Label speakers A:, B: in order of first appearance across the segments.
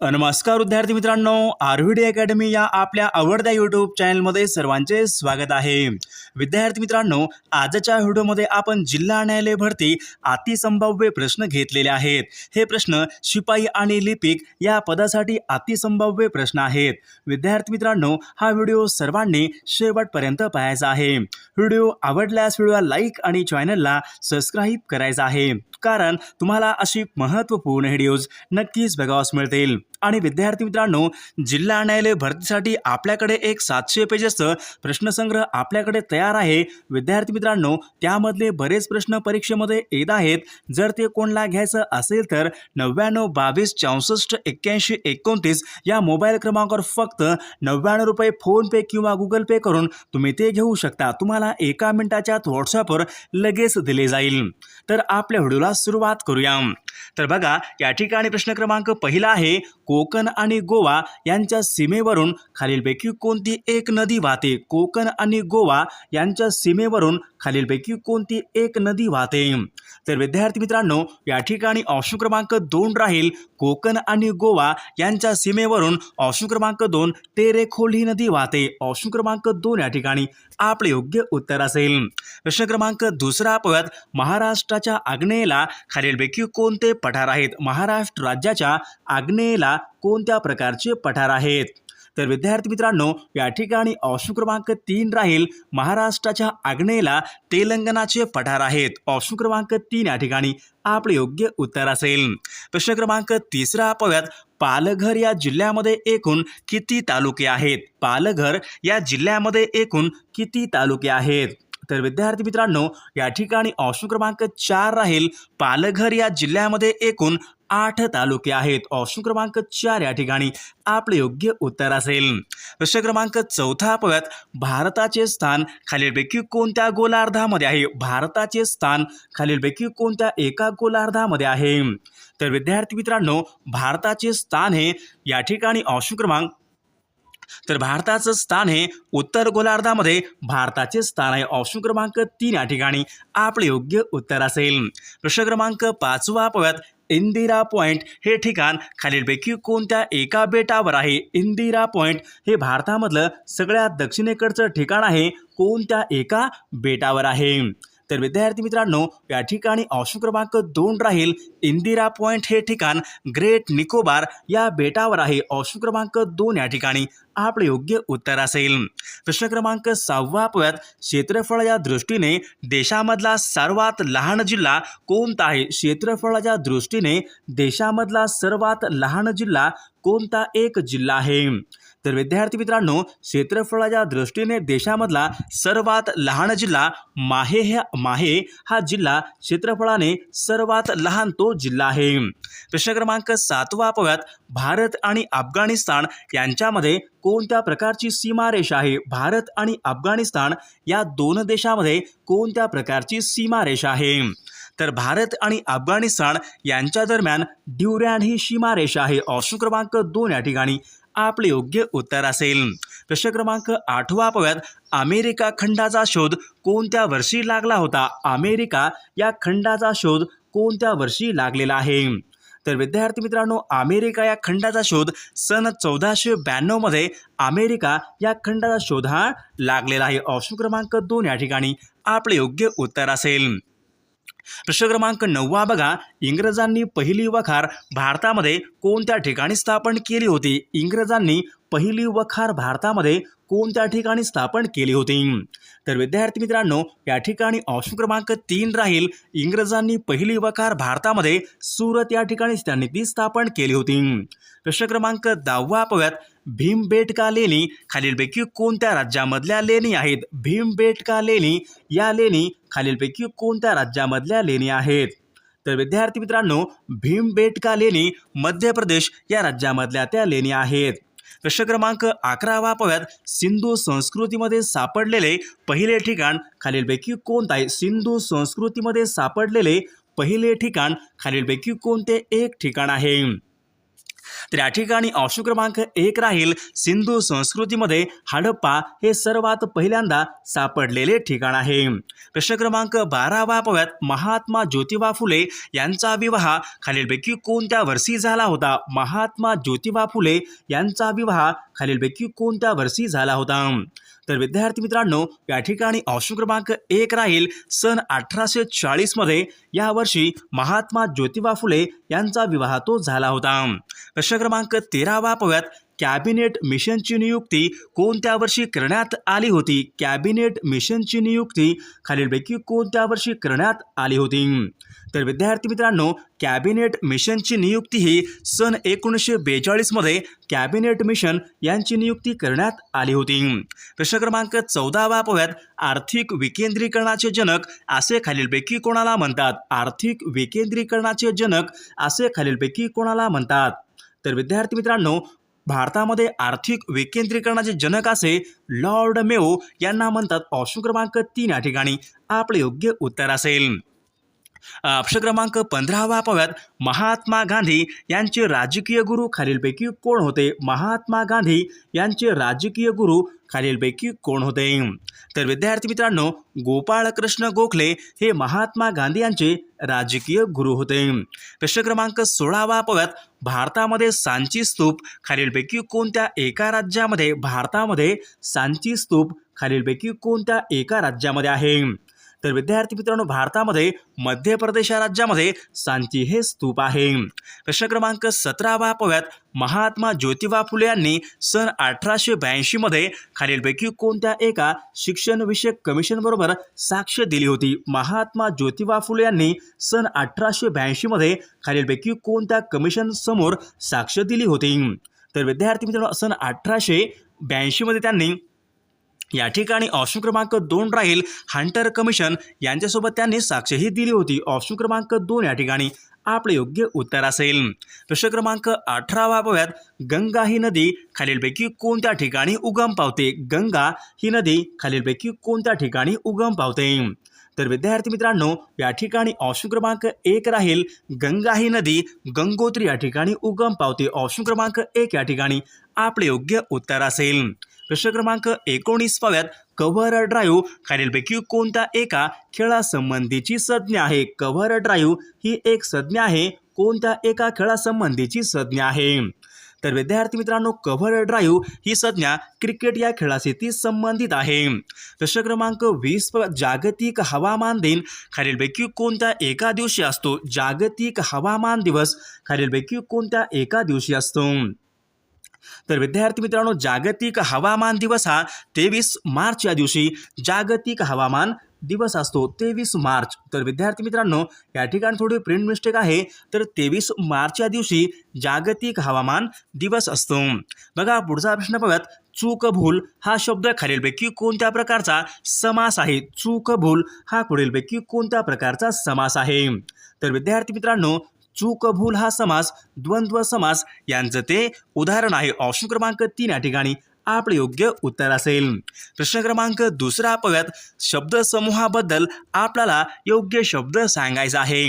A: नमस्कार विद्यार्थी मित्रांनो आरव्हीडी अकॅडमी या आपल्या आवडत्या यूट्यूब चॅनलमध्ये सर्वांचे स्वागत आहे. विद्यार्थी मित्रांनो आजच्या व्हिडिओमध्ये आपण जिल्हा न्यायालय भरती अतिसंभाव्य प्रश्न घेतलेले आहेत. हे प्रश्न शिपाई आणि लिपिक या पदासाठी अतिसंभाव्य प्रश्न आहेत. विद्यार्थी मित्रांनो हा व्हिडिओ सर्वांनी शेवटपर्यंत पाहायचा आहे. व्हिडिओ आवडल्यास व्हिडिओला लाईक आणि चॅनलला सबस्क्राईब करायचा आहे. कारण तुम्हाला अशी महत्त्वपूर्ण व्हिडिओज नक्कीच बघावास मिळतील. आणि विद्यार्थी मित्रांनो जिल्हा न्यायालय भरतीसाठी आपल्याकडे एक सातशे पेजेसचं प्रश्नसंग्रह आपल्याकडे तयार आहे. विद्यार्थी मित्रांनो त्यामधले बरेच प्रश्न परीक्षेमध्ये येत आहेत. जर ते कोणला घ्यायचं असेल तर नव्याण्णव बावीस चौसष्ट एक्क्याऐंशी एकोणतीस या मोबाईल क्रमांकावर फक्त नव्याण्णव रुपये फोनपे किंवा गुगल पे करून तुम्ही ते घेऊ शकता. तुम्हाला एका मिनिटाच्या व्हॉट्सअपवर लगेच दिले जाईल. तर आपल्या व्हिडिओला सुरुवात करूया. तर बघा या ठिकाणी प्रश्न क्रमांक पहिला आहे. कोकण आणि गोवा यांच्या सीमेवरून खालीलपैकी कोणती एक नदी वाहते? कोकण आणि गोवा यांच्या सीमेवरून खालीलपैकी कोणती एक नदी वाहते? तर विद्यार्थी मित्रांनो या ठिकाणी ऑप्शन क्रमांक दोन राहील. कोकण आणि गोवा यांच्या सीमेवरून ऑप्शन क्रमांक दोन तेरेखोल ही नदी वाहते. ऑप्शन क्रमांक दोन या ठिकाणी. आपले योग्य उत्तर असेल. प्रश्न क्रमांक दुसरा पद महाराष्ट्राच्या आग्नेयेला खालीलपैकी कोणते पठार आहेत? महाराष्ट्र राज्याच्या आग्नेयेला कोणत्या प्रकारचे पठार आहेत? तर विद्यार्थी मित्रांनो या ठिकाणी ऑप्शन क्रमांक तीन राहील. महाराष्ट्राच्या आग्नेयला तेलंगणाचे पठार आहेत. ऑप्शन क्रमांक तीन या ठिकाणी आपले योग्य उत्तर असेल. प्रश्न क्रमांक तिसरा पाहूयात. पालघर या जिल्ह्यामध्ये एकूण किती तालुके आहेत? पालघर या जिल्ह्यामध्ये एकूण किती तालुके आहेत? तर विद्यार्थी मित्रांनो या ठिकाणी ऑप्शन क्रमांक चार राहील. पालघर या जिल्ह्यामध्ये एकूण आठ तालुके आहेत. ऑप्शन क्रमांक चार या ठिकाणी आपले योग्य उत्तर असेल. प्रश्न क्रमांक चौथा पाहूयात भारताचे स्थान खालीलपैकी कोणत्या गोलार्धामध्ये आहे? भारताचे स्थान खालीलपैकी कोणत्या एका गोलार्धामध्ये आहे? तर विद्यार्थी मित्रांनो भारताचे स्थान हे या ठिकाणी ऑप्शन क्रमांक तर भारताचं स्थान हे उत्तर गोलार्धामध्ये भारताचे स्थान आहे. ऑप्शन क्रमांक तीन या ठिकाणी. आपले योग्य उत्तर असेल. प्रश्न क्रमांक पाचवा पाहूयात. इंदिरा पॉईंट हे ठिकाण खालीलपैकी कोणत्या एका बेटावर आहे? इंदिरा पॉईंट हे भारतामधलं सगळ्यात दक्षिणेकडचं ठिकाण आहे. कोणत्या एका बेटावर आहे? तर विद्यार्थी मित्रांनो या ठिकाणी ऑप्शन क्रमांक दोन राहील. इंदिरा पॉईंट हे ठिकाण ग्रेट निकोबार या बेटावर आहे. ऑप्शन क्रमांक दोन या ठिकाणी. आपले योग्य उत्तर असेल. प्रश्न क्रमांक सहावा पाहूयात. क्षेत्रफळाच्या दृष्टीने देशामधला सर्वात लहान जिल्हा कोणता आहे? क्षेत्रफळाच्या दृष्टीने देशामधला सर्वात लहान जिल्हा कोणता एक जिल्हा आहे? तर विद्यार्थी मित्रांनो क्षेत्रफळाच्या दृष्टीने देशामधला सर्वात लहान जिल्हा माहे माहे हा जिल्हा क्षेत्रफळाने सर्वात लहान तो जिल्हा आहे. प्रश्न क्रमांक सातवा पव्यात भारत आणि अफगाणिस्तान यांच्यामध्ये कोणत्या प्रकारची सीमारेषा आहे? भारत आणि अफगाणिस्तान या दोन देशामध्ये कोणत्या प्रकारची सीमारेषा आहे? तर भारत आणि अफगाणिस्तान यांच्या दरम्यान ड्युरॅन ही सीमारेषा आहे. ऑप्शन क्रमांक दोन या ठिकाणी. आपले योग्य उत्तर असेल. प्रश्न क्रमांक आठवा पाहूयात. अमेरिका खंडाचा शोध कोणत्या वर्षी लागला होता? अमेरिका या खंडाचा शोध कोणत्या वर्षी लागलेला आहे? तर विद्यार्थी मित्रांनो अमेरिका या खंडाचा शोध सन चौदाशे ब्याण्णवमध्ये अमेरिका या खंडाचा शोध हा लागलेला आहे. ऑप्शन क्रमांक दोन या ठिकाणी आपले योग्य उत्तर असेल. प्रश्न क्रमांक नववा बघा. इंग्रजांनी पहिली वखार भारतामध्ये कोणत्या ठिकाणी स्थापन केली होती? इंग्रजांनी पहिली वखार भारतामध्ये कोणत्या ठिकाणी स्थापन केली होती? तर विद्यार्थी मित्रांनो या ठिकाणी ऑप्शन क्रमांक तीन राहील. इंग्रजांनी पहिली वखार भारतामध्ये सुरत या ठिकाणी त्यांनी ती स्थापन केली होती. प्रश्न क्रमांक दहावा पाहूयात भीमबेटका लेणी खालीलपैकी कोणत्या राज्यामधल्या लेणी आहेत? भीमबेटका लेणी या लेणी खालीलपैकी कोणत्या राज्यामधल्या लेणी आहेत? तर विद्यार्थी मित्रांनो भीमबेटका लेणी मध्य प्रदेश या राज्यामधल्या त्या लेणी आहेत. प्रश्न क्रमांक अकरावा पव्यात सिंधू संस्कृतीमध्ये सापडलेले पहिले ठिकाण खालीलपैकी कोणतं? आहे सिंधू संस्कृतीमध्ये सापडलेले पहिले ठिकाण खालीलपैकी कोणते? एक ठिकाण आहे. तर या ठिकाणी ऑप्शन क्रमांक एक राहील सिंधू संस्कृतीमध्ये हडप्पा हे सर्वात पहिल्यांदा सापडलेले ठिकाण आहे. प्रश्न क्रमांक बारावा पव्यात महात्मा ज्योतिबा फुले यांचा विवाह खालीलपैकी कोणत्या वर्षी झाला होता? महात्मा ज्योतिबा फुले यांचा विवाह खालीलपैकी कोणत्या वर्षी झाला होता? तर विद्यार्थी मित्रांनो या ठिकाणी ऑप्शन क्रमांक एक राहील. सन अठराशे चाळीसमध्ये यावर्षी महात्मा ज्योतिबा फुले यांचा विवाह तो झाला होता. प्रश्न क्रमांक तेरावा पाहूयात. कॅबिनेट मिशनची नियुक्ती कोणत्या वर्षी करण्यात आली होती? कॅबिनेट मिशनची नियुक्ती खालीलपैकी कोणत्या वर्षी करण्यात आली होती? तर विद्यार्थी मित्रांनो कॅबिनेट मिशनची नियुक्ती ही सन एकोणीसशे बेचाळीसमध्ये कॅबिनेट मिशन यांची नियुक्ती करण्यात आली होती. प्रश्न क्रमांक चौदावा पाहूयात आर्थिक विकेंद्रीकरणाचे जनक असे खालीलपैकी कोणाला म्हणतात? आर्थिक विकेंद्रीकरणाचे जनक असे खालीलपैकी कोणाला म्हणतात? तर विद्यार्थी मित्रांनो भारतामध्ये आर्थिक विकेंद्रीकरणाचे जनक असे लॉर्ड मेओ यांना म्हणतात ऑप्शन क्रमांक तीन या ठिकाणी. आपले योग्य उत्तर असेल. अक्ष क्रमांक पंधरावा पाहूयात. महात्मा गांधी यांचे राजकीय गुरु खालीलपैकी कोण होते? महात्मा गांधी यांचे राजकीय गुरु खालीलपैकी कोण होते? तर विद्यार्थी मित्रांनो गोपाळकृष्ण गोखले हे महात्मा गांधी यांचे राजकीय गुरु होते. प्रश्न क्रमांक सोळावा पाहूयात. भारतामध्ये सांची स्तूप खालीलपैकी कोणत्या एका राज्यामध्ये भारतामध्ये सांची स्तूप खालीलपैकी कोणत्या एका राज्यामध्ये आहे? तर विद्यार्थी मित्रांनो भारतामध्ये मध्य प्रदेश या राज्यामध्ये सांची हे स्तूप आहे. प्रश्न क्रमांक सतरावा पाहूयात महात्मा ज्योतिबा फुले यांनी सन अठराशे ब्याऐंशीमध्ये खालीलपैकी कोणत्या एका शिक्षणविषयक कमिशनबरोबर साक्ष दिली होती? महात्मा ज्योतिबा फुले यांनी सन अठराशे ब्याऐंशीमध्ये खालीलपैकी कोणत्या कमिशन समोर साक्ष दिली होती? तर विद्यार्थी मित्रांनो सन अठराशे ब्याऐंशीमध्ये त्यांनी या ठिकाणी ऑप्शन क्रमांक दोन राहील हंटर कमिशन. यांच्यासोबत त्यांनी साक्षही दिली होती. ऑप्शन क्रमांक दोन या ठिकाणी आपले योग्य उत्तर असेल. प्रश्न क्रमांक अठरावा पाहूयात गंगा ही नदी खालीलपैकी कोणत्या ठिकाणी उगम पावते? गंगा ही नदी खालीलपैकी कोणत्या ठिकाणी उगम पावते? तर विद्यार्थी मित्रांनो या ठिकाणी ऑप्शन क्रमांक एक राहील. गंगा ही नदी गंगोत्री या ठिकाणी उगम पावते. ऑप्शन क्रमांक एक या ठिकाणी आपले योग्य उत्तर असेल. प्रश्न क्रमांक एकोणीस पाव्यात कव्हर ड्राईव्ह खालीलपैकी कोणत्या एका खेळासंबंधीची संज्ञा आहे? कव्हर ड्राईव्ह ही एक संज्ञा आहे. कोणत्या एका खेळासंबंधीची संज्ञा आहे? तर विद्यार्थी मित्रांनो कव्हर ड्राईव्ह ही संज्ञा क्रिकेट या खेळाशी ती संबंधित आहे. प्रश्न क्रमांक वीस प- जागतिक हवामान दिन खालीलपैकी कोणत्या एका दिवशी असतो? जागतिक हवामान दिवस खालीलपैकी कोणत्या एका दिवशी असतो? तर विद्यार्थी मित्रांनो जागतिक हवामान दिवस हा तेवीस मार्च या दिवशी जागतिक हवामान दिवस असतो तेवीस मार्च. तर विद्यार्थी मित्रांनो या ठिकाणी थोडी प्रिंट मिस्टेक आहे. तर तेवीस मार्च या दिवशी जागतिक हवामान दिवस असतो. बघा पुढचा प्रश्न बघत चूक भूल हा शब्द खालीलपैकी कोणत्या प्रकारचा समास आहे? चूक भूल हा पुढीलपैकी कोणत्या प्रकारचा समास आहे? तर विद्यार्थी मित्रांनो चूक भूल हा समास द्वंद्व समास यांचं ते उदाहरण आहे. ऑप्शन क्रमांक तीन या ठिकाणी आपले योग्य उत्तर असेल. प्रश्न क्रमांक दुसरा पाहूयात. शब्दसमूहाबद्दल आपल्याला योग्य शब्द सांगायचा आहे.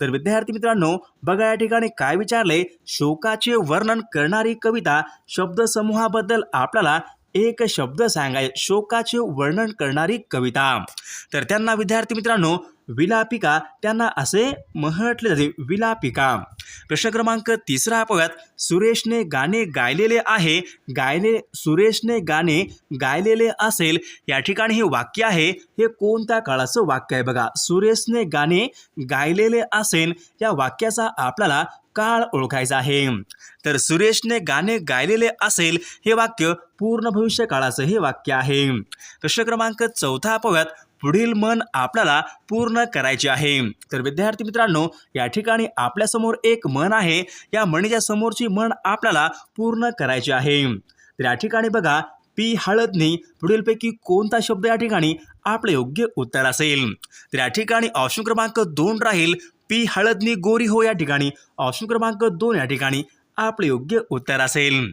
A: तर विद्यार्थी मित्रांनो बघा या ठिकाणी काय विचारले शोकाचे वर्णन करणारी कविता शब्दसमूहाबद्दल आपल्याला एक शब्द सांगाय शोकाचे वर्णन करणारी कविता. तर त्यांना विद्यार्थी मित्रांनो विलापिका त्यांना असे म्हटले जाते विलापिका. प्रश्न क्रमांक तिसरा पाहूयात. सुरेशने गाणे गायलेले आहे. गायले सुरेशने गाणे गायलेले असेल. या ठिकाणी हे वाक्य आहे. हे कोणत्या काळाचं वाक्य आहे बघा. सुरेशने गाणे गायलेले असेल. या वाक्याचा आपल्याला काळ ओळखायचा आहे. तर सुरेशने गाणे गायलेले असेल हे वाक्य पूर्ण भविष्य काळाचं हे वाक्य आहे. प्रश्न क्रमांक चौथा अपव्यात पुढील मन आपल्याला पूर्ण करायचे आहे. तर विद्यार्थी मित्रांनो या ठिकाणी आपल्यासमोर एक मन आहे. या म्हणीच्या समोरची मन आपल्याला पूर्ण करायची आहे. तर या ठिकाणी बघा पी हळदनी पुढीलपैकी कोणता शब्द या ठिकाणी आपले योग्य उत्तर असेल? तर या ठिकाणी ऑप्शन क्रमांक दोन राहील पी हळदनी गोरी हो या ठिकाणी. ऑप्शन क्रमांक दोन या ठिकाणी. आपले योग्य उत्तर असेल.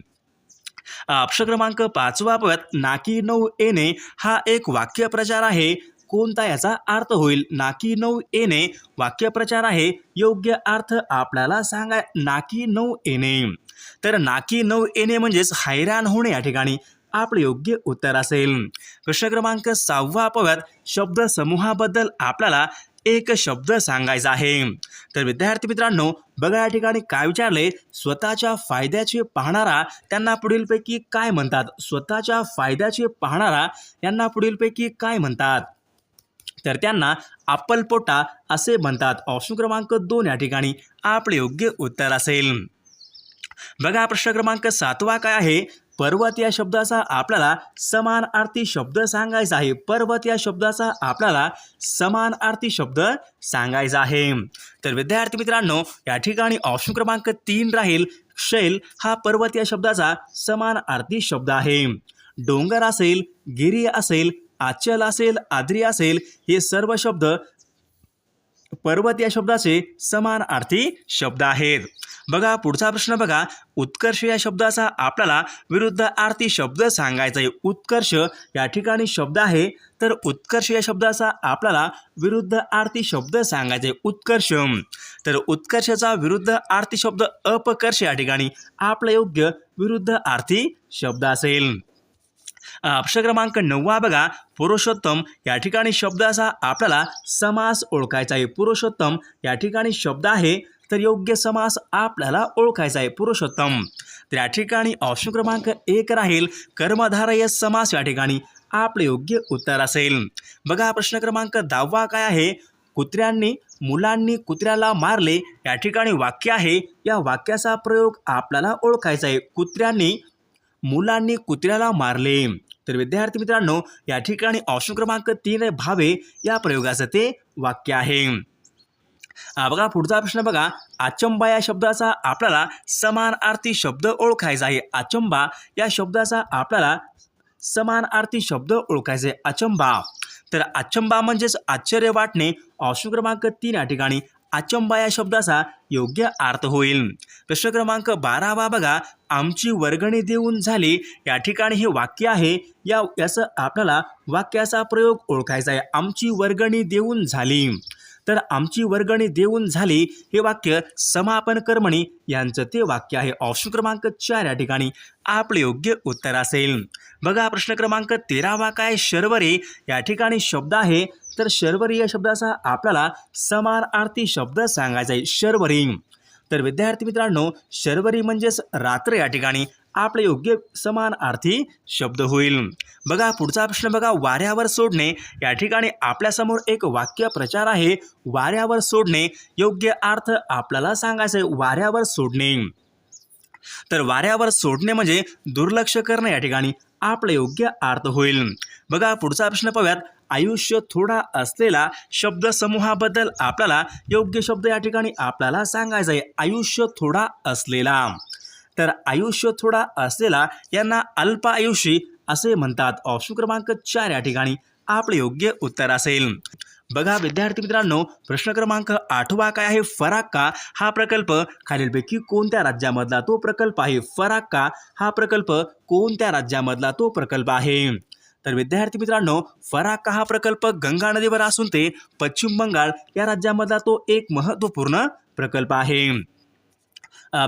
A: ऑप्शन क्रमांक पाचवा पद नाकी नऊ येणे हा एक वाक्यप्रचार आहे. कोणता याचा अर्थ होईल? नाकी नऊ येणे वाक्यप्रचार आहे. योग्य अर्थ आपल्याला सांगा नाकी नऊ येणे तर नाकी नऊ येणे म्हणजेच हैराण होणे या ठिकाणी. आपलं योग्य उत्तर असेल. प्रश्न क्रमांक सहावा पाहूयात शब्द समूहाबद्दल आपल्याला एक शब्द सांगायचा आहे. तर विद्यार्थी मित्रांनो बघा या ठिकाणी काय विचारले स्वतःच्या फायद्याचे पाहणारा त्यांना पुढीलपैकी काय म्हणतात? स्वतःच्या फायद्याचे पाहणारा यांना पुढीलपैकी काय म्हणतात? तर त्यांना आपलपोटा असे म्हणतात. ऑप्शन क्रमांक दोन या ठिकाणी आपले योग्य उत्तर असेल. बघा प्रश्न क्रमांक सातवा काय आहे? पर्वत या शब्दाचा आपल्याला समान अर्थी शब्द सांगायचा आहे. पर्वत या शब्दाचा आपल्याला समान अर्थी शब्द सांगायचा आहे. तर विद्यार्थी मित्रांनो या ठिकाणी ऑप्शन क्रमांक तीन राहील. शैल हा पर्वत या शब्दाचा समान अर्थी शब्द आहे. डोंगर असेल गिरी असेल आचल असेल आद्री असेल हे सर्व शब्द पर्वत या शब्दाचे समान अर्थी शब्द आहेत. बघा पुढचा प्रश्न बघा. उत्कर्ष या शब्दाचा आपल्याला विरुद्ध आरती शब्द सांगायचा आहे उत्कर्ष या ठिकाणी शब्द आहे. तर उत्कर्ष या शब्दाचा आपल्याला विरुद्ध आरती शब्द सांगायचा आहे उत्कर्ष. तर उत्कर्षाचा विरुद्ध आरती शब्द अपकर्ष या ठिकाणी आपला योग्य विरुद्ध आरती शब्द असेल. प्रश्न क्रमांक नववा बघा. पुरुषोत्तम या ठिकाणी शब्दाचा आपल्याला समास ओळखायचा आहे पुरुषोत्तम या ठिकाणी शब्द आहे. तर योग्य समास आपल्याला ओळखायचा आहे. पुरुषोत्तम तर या ठिकाणी ऑप्शन क्रमांक एक राहील. कर्मधारय समास या ठिकाणी आपले योग्य उत्तर असेल. बघा प्रश्न क्रमांक दहावा काय आहे? कुत्र्यांनी मुलांनी कुत्र्याला मारले. या ठिकाणी वाक्य आहे. या वाक्याचा प्रयोग आपल्याला ओळखायचा आहे. कुत्र्यांनी मुलांनी कुत्र्याला मारले. तर विद्यार्थी मित्रांनो या ठिकाणी ऑप्शन क्रमांक तीन भावे या प्रयोगाचं ते वाक्य आहे. बघा पुढचा प्रश्न बघा. अचंबा या शब्दाचा आपल्याला समानार्थी शब्द ओळखायचा आहे. आचंबा या शब्दाचा आपल्याला समानार्थी शब्द ओळखायचा आहे. अचंबा तर अचंबा म्हणजेच आश्चर्य वाटणे. ऑप्शन क्रमांक तीन या ठिकाणी अचंबा या शब्दाचा योग्य अर्थ होईल. प्रश्न क्रमांक बारावा बघा. आमची वर्गणी देऊन झाली. या ठिकाणी हे वाक्य आहे. या याचं आपल्याला वाक्याचा प्रयोग ओळखायचा आहे. आमची वर्गणी देऊन झाली. तर आमची वर्गणी देऊन झाली हे वाक्य समापन कर्मणी यांचं ते वाक्य आहे. ऑप्शन क्रमांक चार या ठिकाणी. आपले योग्य उत्तर असेल. बघा प्रश्न क्रमांक तेरावा काय? शर्वरी. या ठिकाणी शब्द आहे. तर शर्वरी या शब्दाचा आपल्याला समानार्थी शब्द सांगायचा आहे. शर्वरी. तर विद्यार्थी मित्रांनो शर्वरी म्हणजेच रात्र या ठिकाणी. आपले योग्य समानार्थी शब्द होईल. बघा पुढचा प्रश्न बघा. वाऱ्यावर सोडणे या ठिकाणी आपल्यासमोर एक वाक्य प्रचार आहे. वाऱ्यावर सोडणे योग्य अर्थ आपल्याला सांगायचं आहे वाऱ्यावर सोडणे. तर वाऱ्यावर सोडणे म्हणजे दुर्लक्ष करणे या ठिकाणी आपला योग्य अर्थ होईल. बघा पुढचा प्रश्न पाहूयात. आयुष्य थोडा असलेला शब्द समूहाबद्दल आपल्याला योग्य शब्द या ठिकाणी आपल्याला सांगायचा आहे आयुष्य थोडा असलेला. तर आयुष्य थोडा असलेला यांना अल्प आयुषी असे म्हणतात. ऑप्शन क्रमांक चार या ठिकाणी आपले योग्य उत्तर असेल. बघा विद्यार्थी मित्रांनो प्रश्न क्रमांक आठवा काय आहे? फराक्का हा प्रकल्प खालीलपैकी कोणत्या राज्यामधला तो प्रकल्प आहे? फराक्का हा प्रकल्प कोणत्या राज्यामधला तो प्रकल्प आहे? तर विद्यार्थी मित्रांनो फराक्का हा प्रकल्प गंगा नदीवर असून ते पश्चिम बंगाल या राज्यामधला तो एक महत्त्वपूर्ण प्रकल्प आहे.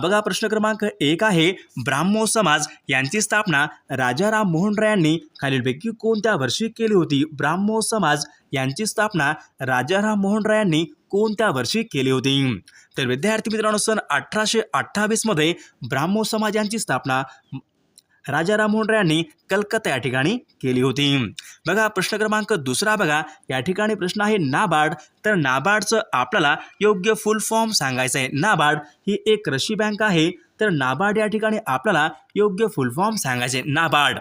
A: बघा प्रश्न क्रमांक एक आहे ब्राह्मो समाज यांची स्थापना राजाराम मोहन राय यांनी खालीलपैकी कोणत्या वर्षी केली होती? ब्राह्मो समाज यांची स्थापना राजाराम मोहन राय यांनी कोणत्या वर्षी केली होती? तर विद्यार्थी मित्रांनो सन अठराशे अठ्ठावीसमध्ये ब्राह्मो समाज यांची स्थापना राजा राममोहन राय यांनी कलकत्ता या ठिकाणी केली होती. बघा प्रश्न क्रमांक दुसरा बघा. या ठिकाणी प्रश्न आहे नाबार्ड. तर नाबार्डचं आपल्याला योग्य फुल फॉर्म सांगायचं आहे. नाबार्ड ही एक रशी बँक आहे. तर नाबार्ड या ठिकाणी आपल्याला योग्य फुल फॉर्म सांगायचे नाबार्ड.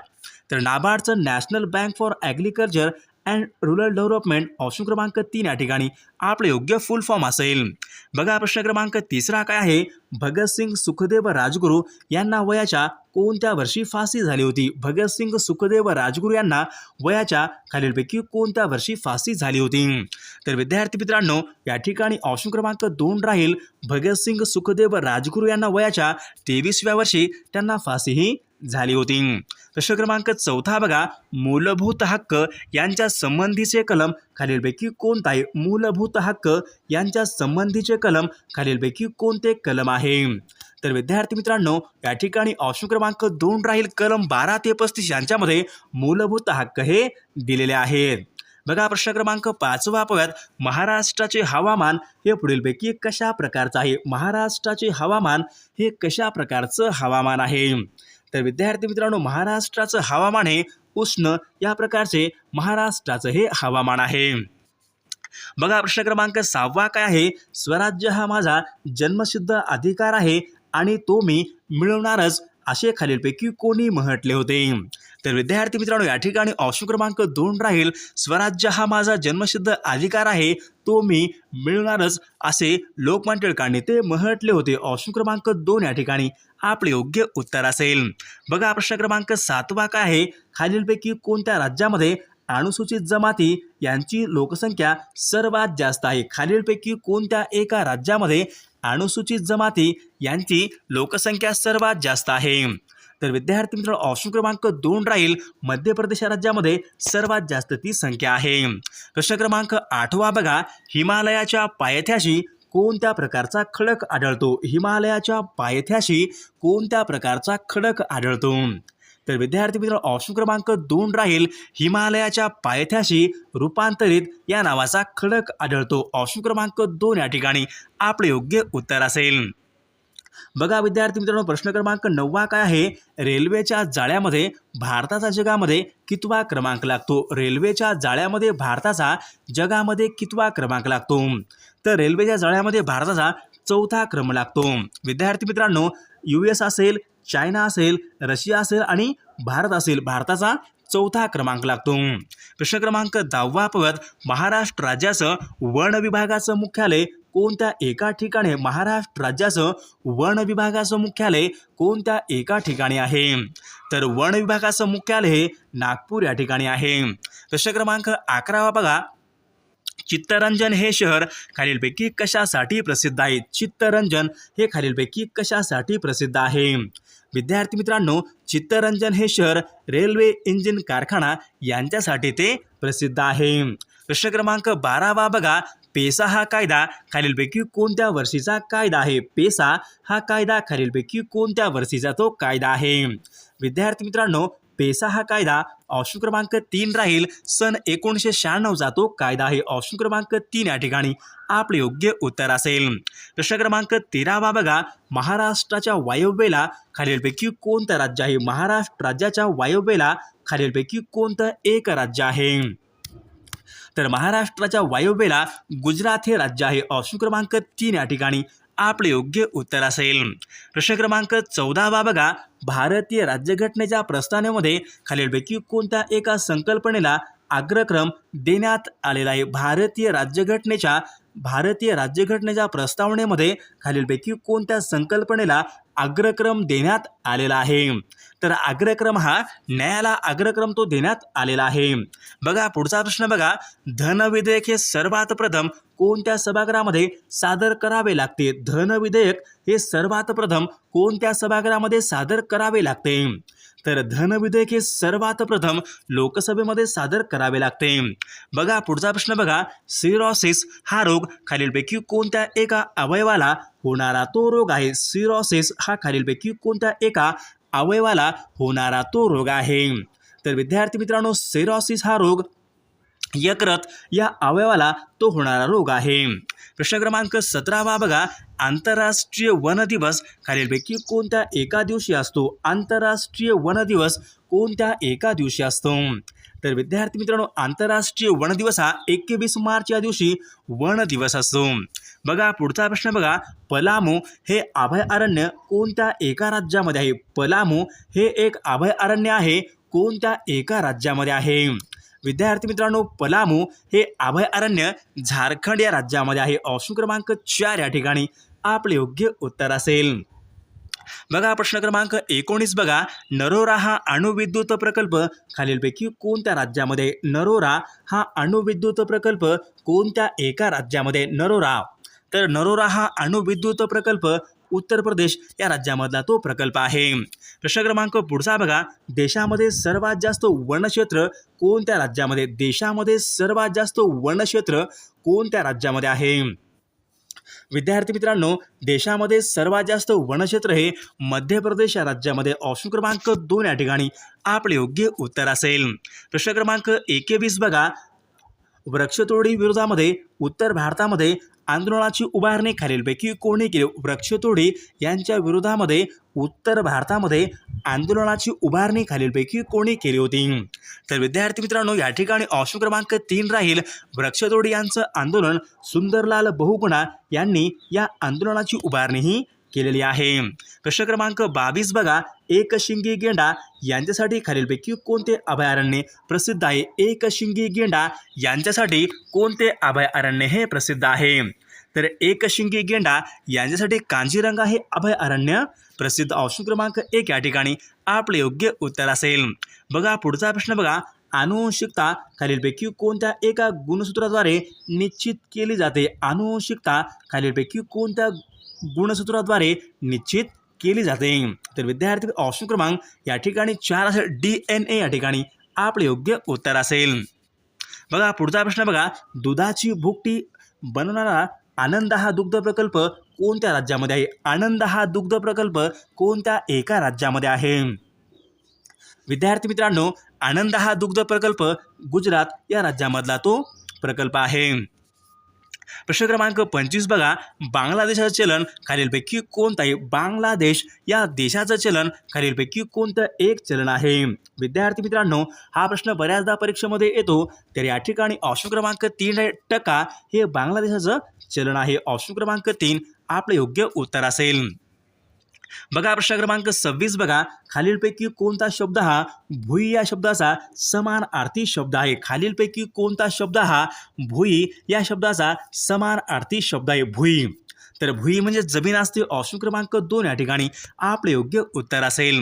A: तर नाबार्डचं national bank for agriculture and rural development option क्रमांक तीन या ठिकाणी आपलं योग्य फुल फॉर्म असेल. बघा प्रश्न क्रमांक तिसरा काय आहे? भगतसिंग सुखदेव राजगुरू यांना वयाच्या कोणत्या वर्षी फाशी झाली होती? भगतसिंग सुखदेव राजगुरू यांना वयाच्या खालीलपैकी कोणत्या वर्षी फाशी झाली होती? तर विद्यार्थी मित्रांनो या ठिकाणी ऑप्शन क्रमांक दोन राहील. भगतसिंग सुखदेव राजगुरू यांना वयाच्या तेवीसव्या वर्षी त्यांना फाशीही झाली होती. प्रश्न क्रमांक चौथा बघा मूलभूत हक्क यांच्या संबंधीचे कलम खालीलपैकी कोणता आहे? मूलभूत हक्क यांच्या संबंधीचे कलम खालीलपैकी कोणते कलम आहे? तर विद्यार्थी मित्रांनो या ठिकाणी ऑप्शन क्रमांक दोन राहील. कलम बारा ते पस्तीस यांच्यामध्ये मूलभूत हक्क हे दिलेले आहेत. बघा प्रश्न क्रमांक पाचवा पाहूयात. महाराष्ट्राचे हवामान हे पुढीलपैकी कशा प्रकारचं आहे? महाराष्ट्राचे हवामान हे कशा प्रकारचं हवामान आहे? तर विद्यार्थी मित्रांनो महाराष्ट्राचं हवामान हे उष्ण या प्रकारचे महाराष्ट्राचं हे हवामान आहे. बघा प्रश्न क्रमांक सहावा काय आहे? स्वराज्य हा माझा जन्मसिद्ध अधिकार आहे आणि तो मी मिळवणारच असे खालीलपैकी कोणी म्हटले होते. तर विद्यार्थी मित्रांनो या ठिकाणी ऑप्शन क्रमांक दोन राहील. स्वराज्य हा माझा जन्मसिद्ध अधिकार आहे तो मी मिळवणारच असे लोकमान्य टिळकांनी ते म्हटले होते. ऑप्शन क्रमांक दोन या ठिकाणी. आपले योग्य उत्तर असेल. बघा प्रश्न क्रमांक सातवा काय आहे? खालीलपैकी कोणत्या राज्यामध्ये अनुसूचित जमाती यांची लोकसंख्या सर्वात जास्त आहे? खालीलपैकी कोणत्या एका राज्यामध्ये अनुसूचित जमाती यांची लोकसंख्या सर्वात जास्त आहे? तर विद्यार्थी मित्र ऑप्शन क्रमांक दोन राहील. मध्य प्रदेश राज्यामध्ये सर्वात जास्त ती संख्या आहे. प्रश्न क्रमांक आठवा बघा. हिमालयाच्या पायथ्याशी कोणत्या प्रकारचा खडक आढळतो? हिमालयाच्या पायथ्याशी कोणत्या प्रकारचा खडक आढळतो? तर विद्यार्थी मित्र ऑप्शन क्रमांक दोन राहील. हिमालयाच्या पायथ्याशी रूपांतरित या नावाचा खडक आढळतो. ऑप्शन क्रमांक दोन या ठिकाणी. आपले योग्य उत्तर असेल. बघा विद्यार्थी मित्रांनो प्रश्न क्रमांक नववा काय आहे? रेल्वेच्या जाळ्यामध्ये भारताचा जगामध्ये कितवा क्रमांक लागतो? रेल्वेच्या जाळ्यामध्ये भारताचा जगामध्ये कितवा क्रमांक लागतो? तर रेल्वेच्या जाळ्यामध्ये भारताचा चौथा क्रम लागतो. विद्यार्थी मित्रांनो यू एस असेल चायना असेल रशिया असेल आणि भारत असेल भारताचा चौथा क्रमांक लागतो. प्रश्न क्रमांक दहावा पवत महाराष्ट्र राज्याचं वन विभागाचं मुख्यालय कोणत्या एका ठिकाणी? महाराष्ट्र राज्याचं वन विभागाचं मुख्यालय कोणत्या एका ठिकाणी आहे? तर वन विभागाचं मुख्यालय हे नागपूर या ठिकाणी आहे. प्रश्न क्रमांक अकरावा बघा. चित्तरंजन हे शहर खालीलपैकी कशासाठी प्रसिद्ध आहे? चित्तरंजन हे खालीलपैकी कशासाठी प्रसिद्ध आहे? विद्यार्थी मित्रांनो चित्तरंजन हे शहर रेल्वे इंजिन कारखाना यांच्यासाठी ते प्रसिद्ध आहे. प्रश्न क्रमांक बारावा बघा. पेसा हा कायदा खालीलपैकी कोणत्या वर्षीचा कायदा आहे? पेसा हा कायदा खालीलपैकी कोणत्या वर्षीचा तो कायदा आहे? विद्यार्थी मित्रांनो पेसा हा कायदा ऑप्शन क्रमांक तीन राहील. सन एकोणीसशे शहाण्णवचा तो कायदा आहे ऑप्शन क्रमांक तीन या ठिकाणी आपले योग्य उत्तर असेल. प्रश्न क्रमांक तेरावा बघा. महाराष्ट्राच्या वायव्येला खालीलपैकी कोणतं राज्य आहे? महाराष्ट्र राज्याच्या वायव्येला खालीलपैकी कोणतं एक राज्य आहे? तर महाराष्ट्राच्या वायव्येला गुजरात हे राज्य आहे. ऑप्शन क्रमांक तीन या ठिकाणी आपले योग्य उत्तर असेल. प्रश्न क्रमांक चौदावा बघा. भारतीय राज्यघटनेच्या प्रस्तावनेमध्ये खालीलपैकी कोणत्या एका संकल्पनेला अग्रक्रम देण्यात आलेला आहे? भारतीय राज्यघटनेच्या भारतीय राज्यघटनेच्या प्रस्तावनेमध्ये खालीलपैकी कोणत्या संकल्पनेला अग्रक्रम देण्यात आलेला आहे. तर अग्रक्रम हा न्यायाला अग्रक्रम तो देण्यात आलेला आहे. बघा पुढचा प्रश्न बघा. धन विधेयक हे सर्वात प्रथम कोणत्या सभागृहामध्ये सादर करावे लागते? धन विधेयक हे सर्वात प्रथम कोणत्या सभागृहामध्ये सादर करावे लागते? तर धन विधेयक हे सर्वात प्रथम लोकसभेमध्ये सादर करावे लागते. बघा पुढचा प्रश्न बघा. सिरॉसिस हा रोग खालीलपैकी कोणत्या एका अवयवाला होणारा तो रोग आहे? सिरॉसिस हा खालीलपैकी कोणत्या एका अवयवाला होणारा तो रोग आहे? तर विद्यार्थी मित्रांनो सेरॉसिस हा रोग यकृत या अवयवाला तो होणारा रोग आहे. प्रश्न क्रमांक सतरावा बघा. आंतरराष्ट्रीय वन दिवस खालीलपैकी कोणत्या एका दिवशी असतो? आंतरराष्ट्रीय वन दिवस कोणत्या एका दिवशी असतो? तर विद्यार्थी मित्रांनो आंतरराष्ट्रीय वन दिवस हा एकवीस मार्च या दिवशी वन दिवस असतो. बघा पुढचा प्रश्न बघा. पलामू हे अभयारण्य कोणत्या एका राज्यामध्ये आहे? पलामू हे एक अभयारण्य आहे. कोणत्या एका राज्यामध्ये आहे? विद्यार्थी मित्रांनो पलामू हे अभयारण्य झारखंड या राज्यामध्ये आहे. ऑप्शन क्रमांक चार या ठिकाणी आपले योग्य उत्तर असेल. बघा प्रश्न क्रमांक एकोणीस बघा. नरोरा हा अणुविद्युत प्रकल्प खालीलपैकी कोणत्या राज्यामध्ये? नरोरा हा अणुविद्युत प्रकल्प कोणत्या एका राज्यामध्ये? नरोरा. तर नरोरा हा अणुविद्युत प्रकल्प उत्तर प्रदेश या राज्यामधला तो प्रकल्प आहे. प्रश्न क्रमांक पुढचा बघा. देशामध्ये सर्वात जास्त वनक्षेत्र कोणत्या राज्यामध्ये? देशामध्ये सर्वात जास्त वनक्षेत्र कोणत्या राज्यामध्ये आहे? विद्यार्थी मित्रांनो देशामध्ये सर्वात जास्त वनक्षेत्र हे मध्य प्रदेश या राज्यामध्ये ऑप्शन क्रमांक दोन या ठिकाणी आपले योग्य उत्तर असेल. प्रश्न क्रमांक एकेवीस बघा. वृक्षतोडी विरोधामध्ये उत्तर भारतामध्ये आंदोलनाची उभारणी खालीलपैकी कोणी केली? वृक्षतोडी यांच्या विरोधामध्ये उत्तर भारतामध्ये आंदोलनाची उभारणी खालीलपैकी कोणी केली होती? तर विद्यार्थी मित्रांनो या ठिकाणी ऑप्शन क्रमांक तीन राहील. वृक्षतोडी यांचं आंदोलन सुंदरलाल बहुगुणा यांनी या आंदोलनाची उभारणीही केलेली आहे. प्रश्न क्रमांक बावीस बघा. एकशिंगी गेंडा यांच्यासाठी खालीलपैकी कोणते अभयारण्य प्रसिद्ध आहे? एकशिंगी गेंडा यांच्यासाठी कोणते अभयारण्य हे प्रसिद्ध आहे? तर एकशिंगी गेंडा यांच्यासाठी कांजीरंगा हे अभयारण्य प्रसिद्ध ऑप्शन क्रमांक एक या ठिकाणी आपले योग्य उत्तर असेल. बघा पुढचा प्रश्न बघा. अनुवंशिकता खालीलपैकी कोणत्या एका गुणसूत्राद्वारे निश्चित केली जाते? अनुवंशिकता खालीलपैकी कोणत्या गुणसूत्राद्वारे निश्चित केली जाते. तर विद्यार्थी ऑप्शन क्रमांक या ठिकाणी चार असेल. डी एन ए या ठिकाणी आपले योग्य उत्तर असेल. बघा पुढचा प्रश्न बघा. दुधाची भुकटी बनवणारा आनंद हा दुग्ध प्रकल्प कोणत्या राज्यामध्ये आहे? आनंद हा दुग्ध प्रकल्प कोणत्या एका राज्यामध्ये आहे? विद्यार्थी मित्रांनो आनंद हा दुग्ध प्रकल्प गुजरात या राज्यामधला तो प्रकल्प आहे. प्रश्न क्रमांक पंचवीस बघा. बांगलादेशाचं चलन खालीलपैकी कोणतं आहे बांगलादेश या देशाचं चलन खालीलपैकी कोणतं एक चलन आहे? विद्यार्थी मित्रांनो हा प्रश्न बऱ्याचदा परीक्षेमध्ये येतो तर या ठिकाणी ऑप्शन क्रमांक तीन टक्का हे बांगलादेशाचं चलन आहे. ऑप्शन क्रमांक तीन आपलं योग्य उत्तर असेल. बघा प्रश्न क्रमांक सव्वीस बघा. खालीलपैकी कोणता शब्द हा भुई या शब्दाचा समान अर्थी शब्द आहे? खालीलपैकी कोणता शब्द हा भुई या शब्दाचा समान अर्थी शब्द आहे? भुई. तर भुई म्हणजे जमीन असते ऑप्शन क्रमांक दोन या ठिकाणी. आपले योग्य उत्तर असेल.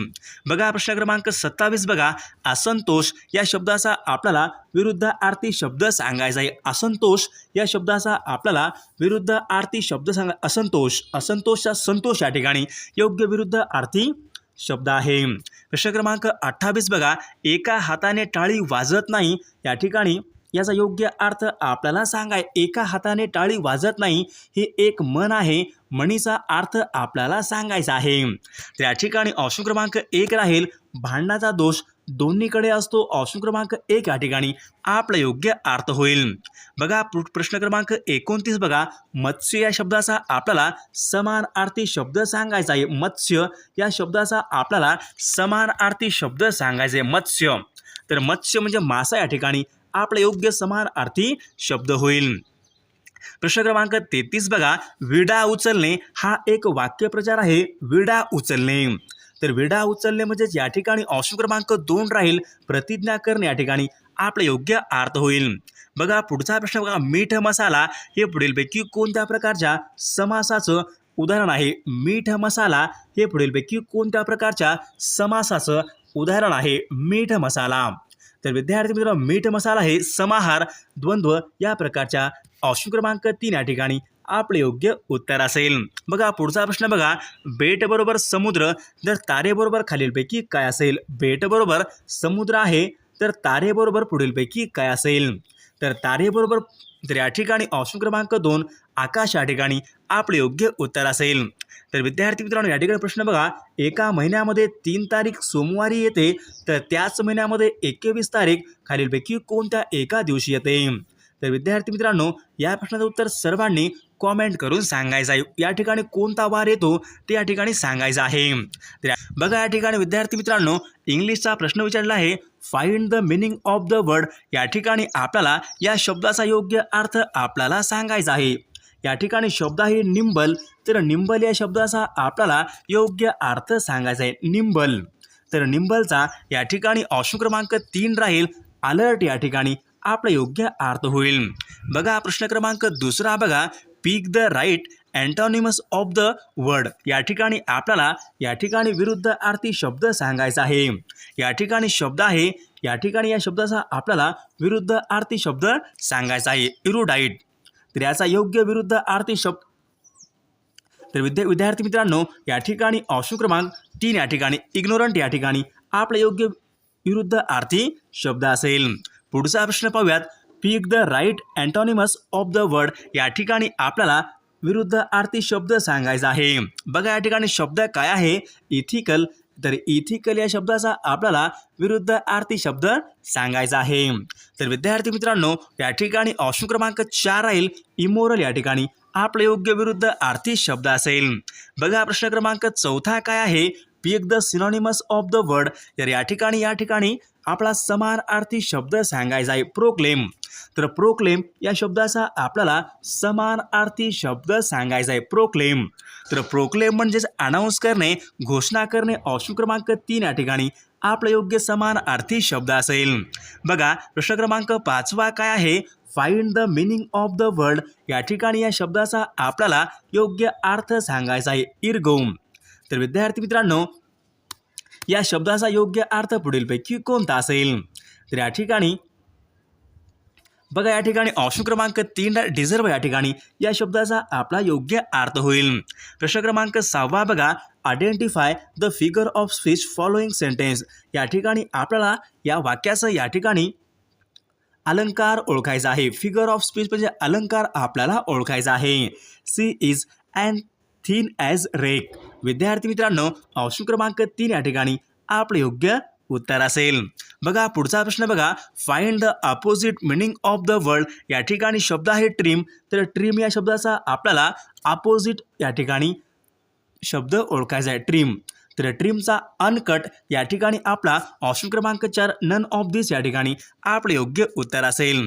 A: बघा प्रश्न क्रमांक सत्तावीस बघा. असंतोष या शब्दाचा आपल्याला विरुद्ध आरती शब्द सांगायचा आहे. असंतोष या शब्दाचा आपल्याला विरुद्ध आरती शब्द सांगा असंतोष असंतोषचा संतोष या ठिकाणी योग्य विरुद्ध आरती शब्द आहे. प्रश्न क्रमांक अठ्ठावीस बघा. एका हाताने टाळी वाजत नाही या ठिकाणी याचा योग्य अर्थ आपल्याला सांगाय एका हाताने टाळी वाजत नाही हे एक मन आहे म्हणीचा अर्थ आपल्याला सांगायचा आहे. त्या ठिकाणी ऑप्शन क्रमांक एक राहील. भांडणाचा दोष दोन्हीकडे असतो. ऑप्शन क्रमांक एक या ठिकाणी आपला योग्य अर्थ होईल. बघा प्रश्न क्रमांक एकोणतीस बघा. मत्स्य या शब्दाचा आपल्याला समान अर्थी शब्द सांगायचा आहे. मत्स्य या शब्दाचा आपल्याला समान अर्थी शब्द सांगायचा आहे. मत्स्य. तर मत्स्य म्हणजे मासा या ठिकाणी आपला योग्य समान अर्थी शब्द होईल. प्रश्न क्रमांक तेहतीस बघा. विडा उचलणे हा एक वाक्यप्रचार आहे. विडा उचलणे. तर विडा उचलणे म्हणजेच या ठिकाणी ऑप्शन क्रमांक दोन राहील. प्रतिज्ञा करणे या ठिकाणी आपलं योग्य अर्थ होईल. बघा पुढचा प्रश्न बघा. मीठ मसाला हे पुढीलपैकी कोणत्या प्रकारच्या समासाचं उदाहरण आहे? मीठ मसाला हे पुढीलपैकी कोणत्या प्रकारच्या समासाचं उदाहरण आहे? मीठ मसाला. तर विद्यार्थी मित्रांनो मीठ मसाला हे समाहार द्वंद्व या प्रकारच्या ऑप्शन क्रमांक तीन या ठिकाणी आपले योग्य उत्तर असेल. बघा पुढचा प्रश्न बघा. बेट बरोबर समुद्र तर तारेबरोबर खालीलपैकी काय असेल? बेट बरोबर समुद्र आहे तर तारेबरोबर पुढीलपैकी काय असेल? तर तारेबरोबर तर या ठिकाणी ऑप्शन क्रमांक दोन आकाश या ठिकाणी आपले योग्य उत्तर असेल. तर विद्यार्थी मित्रांनो या ठिकाणी प्रश्न बघा. एका महिन्यामध्ये तीन तारीख सोमवारी येते तर त्याच महिन्यामध्ये एकवीस तारीख खालीलपैकी कोणत्या एका दिवशी येते? तर विद्यार्थी मित्रांनो या प्रश्नाचं उत्तर सर्वांनी कॉमेंट करून सांगायचं आहे. या ठिकाणी कोणता वार येतो ते या ठिकाणी सांगायचं आहे. तर बघा या ठिकाणी विद्यार्थी मित्रांनो इंग्लिशचा प्रश्न विचारला आहे. Find the meaning of the word या ठिकाणी आपल्याला या शब्दाचा योग्य अर्थ आपल्याला सांगायचा आहे. या ठिकाणी शब्द आहे निंबल. तर निंबल या शब्दाचा आपल्याला योग्य अर्थ सांगायचा आहे. निंबल. तर निंबलचा या ठिकाणी ऑप्शन क्रमांक तीन राहील. अलर्ट या ठिकाणी आपला योग्य अर्थ होईल. बघा प्रश्न क्रमांक दुसरा बघा. Pick the right antonyms of the word या ठिकाणी आपल्याला या ठिकाणी विरुद्ध आरती शब्द सांगायचा आहे. या ठिकाणी शब्द आहे. या ठिकाणी या शब्दाचा आपल्याला विरुद्ध आरती शब्द सांगायचा आहे. इरुडाईट तर याचा योग्य विरुद्ध आरती शब्द. तर विद्या विद्यार्थी मित्रांनो या ठिकाणी ऑप्शन क्रमांक तीन या ठिकाणी इग्नोरंट या ठिकाणी आपला योग्य विरुद्ध आर्थी शब्द असेल. पुढचा प्रश्न पाहूयात. Pick the right antonyms of the word या ठिकाणी आपल्याला विरुद्ध आर्थी शब्द सांगायचा आहे. बघा या ठिकाणी शब्द काय आहे? इथिकल तर इथिकल या शब्दाचा आपल्याला विरुद्ध आर्थिक शब्द सांगायचा आहे. तर विद्यार्थी मित्रांनो या ठिकाणी ऑप्शन क्रमांक चार राहील. इमोरल या ठिकाणी आपलं योग्य विरुद्ध आर्थिक शब्द असेल. बघा प्रश्न क्रमांक चौथा काय आहे? Pick the synonyms of the word तर या ठिकाणी या ठिकाणी आपला समान आर्थिक शब्द सांगायचा आहे. प्रोक्लेम तर प्रोक्लेम या शब्दाचा आपल्याला समान अर्थी शब्द सांगायचा आहे. प्रोक्लेम तर प्रोक्लेम म्हणजेच अनाऊन्स करणे घोषणा करणे ऑप्शन क्रमांक तीन या ठिकाणी आपलं योग्य समान अर्थी शब्द असेल. बघा प्रश्न क्रमांक पाचवा काय आहे? Find the meaning of the word या ठिकाणी या शब्दाचा आपल्याला योग्य अर्थ सांगायचा आहे. इरगोम तर विद्यार्थी मित्रांनो या शब्दाचा योग्य अर्थ पुढीलपैकी कोणता असेल? तर या ठिकाणी बघा या ठिकाणी ऑप्शन क्रमांक तीन डिझर्व या ठिकाणी. या शब्दाचा आपला योग्य अर्थ होईल. प्रश्न क्रमांक सहावा बघा. Identify the figure of speech following sentence या ठिकाणी आपल्याला या वाक्याचं या ठिकाणी अलंकार ओळखायचा आहे. फिगर ऑफ स्पीच म्हणजे अलंकार आपल्याला ओळखायचा आहे. She is and thin as rake विद्यार्थी मित्रांनो ऑप्शन क्रमांक तीन या ठिकाणी आपलं योग्य उत्तर असेल. बघा पुढचा प्रश्न बघा. Find the opposite meaning of the world या ठिकाणी शब्द आहे ट्रीम तर ट्रीम या शब्दाचा आपल्याला अपोजिट या ठिकाणी शब्द ओळखायचा आहे ट्रीम तर ट्रीमचा अनकट या ठिकाणी आपला ऑप्शन क्रमांक चार नन ऑफ दिस या ठिकाणी. आपलं योग्य उत्तर असेल.